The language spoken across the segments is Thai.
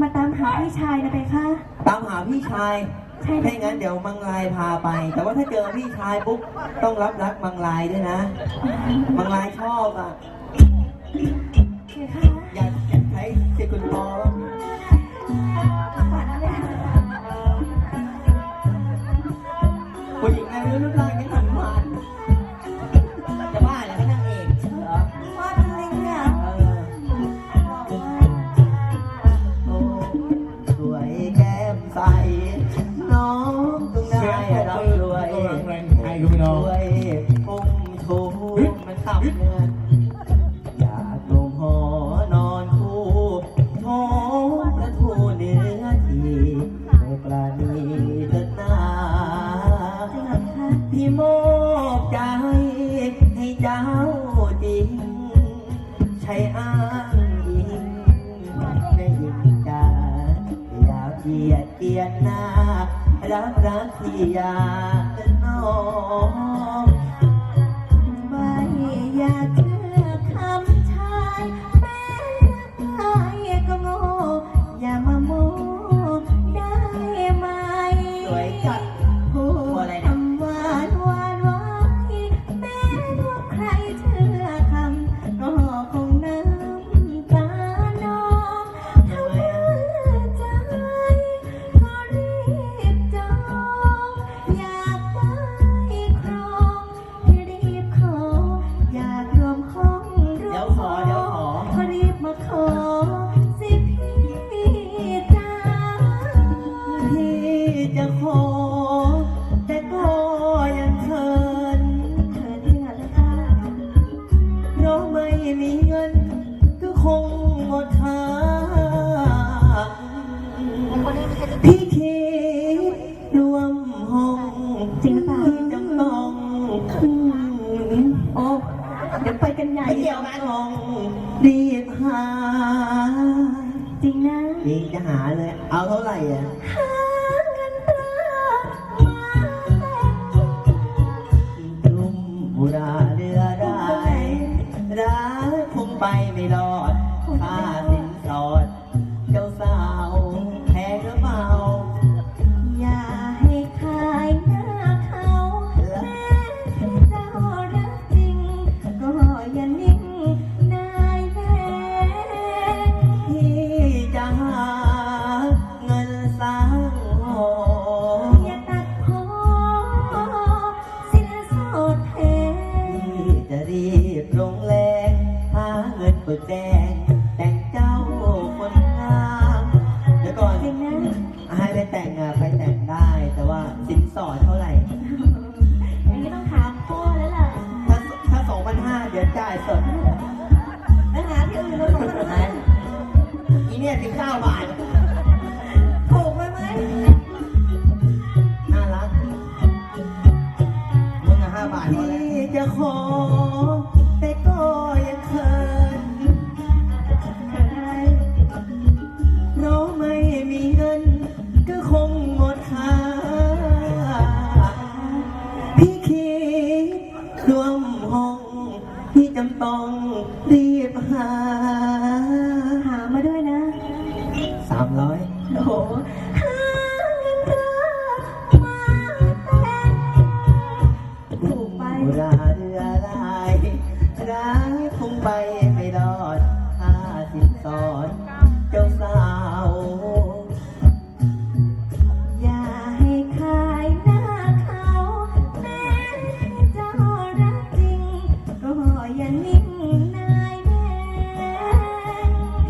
มาตามหาพี่ชายนะไปค่ะ ตามหาพี่ชายใช่ถ้าอย่างนั้นเดี๋ยวมังลายพาไป แต่ว่าถ้าเจอพี่ชายปุ๊บต้องรับรักมังลายด้วยนะ มังลายชอบอะ เดี๋ยวค่ะอยากใช้สิทธิ์คุณปอบ้างฝันเลยค่ะผู้หญิงไงไม่รู้รูปร่าง เจ้าจริง ใช่อ้างอิงไม่ยิงจาอย่าเกียดเกียนหน้ารักรักที่อยากน้องไม่อยาก จะขอ แต่ก็ยังเขินเธอที่ไหนเลยค่ะเพราะไม่มีเงิน ก็คงหมดค่าพี่คิดรวมห้องจริงหรือเปล่าพี่จำต้องโอ้เดี๋ยวไปกันใหญ่ไม่เกี่ยวกันห้องรีบหา จริงนะ นี่จะหาเลย เอาเท่าไหร่อะหา ได้ แต่งอะไปแต่งได้ แต่ว่าสินสอดเท่าไหร่อย่างนี้ต้องถามพ่อแล้วล่ะถ้าถ้าสองพันห้าเดี๋ยวจ่ายสด ต้องรีบหาหามาด้วยนะ สามร้อยโอ้โหหาเงินตรามาแต่งถูกไป ราเรือลายรักคงไป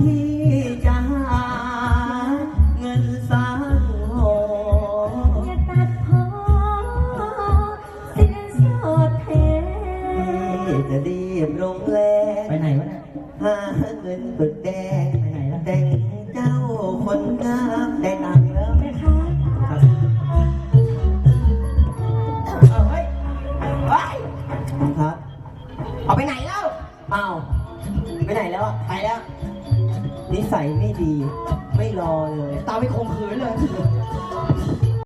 พี่จะหาเงินสร้างหออย่าตัดพอสิ้นโสดแท้พี่จะรีบลงแรงไปไหนวะเนี่ยหาเงินปึกแดงไปไหนล่ะแต่งเจ้าคนงามได้นางแล้วแม่คะครับเอาเฮ้ยเฮ้ยครับ เอาไปไหนแล้วอ้าวไปไหนแล้วอะไปแล้ว นิสัยไม่ดี ไม่รอเลย ตามไปข่มขืนเลย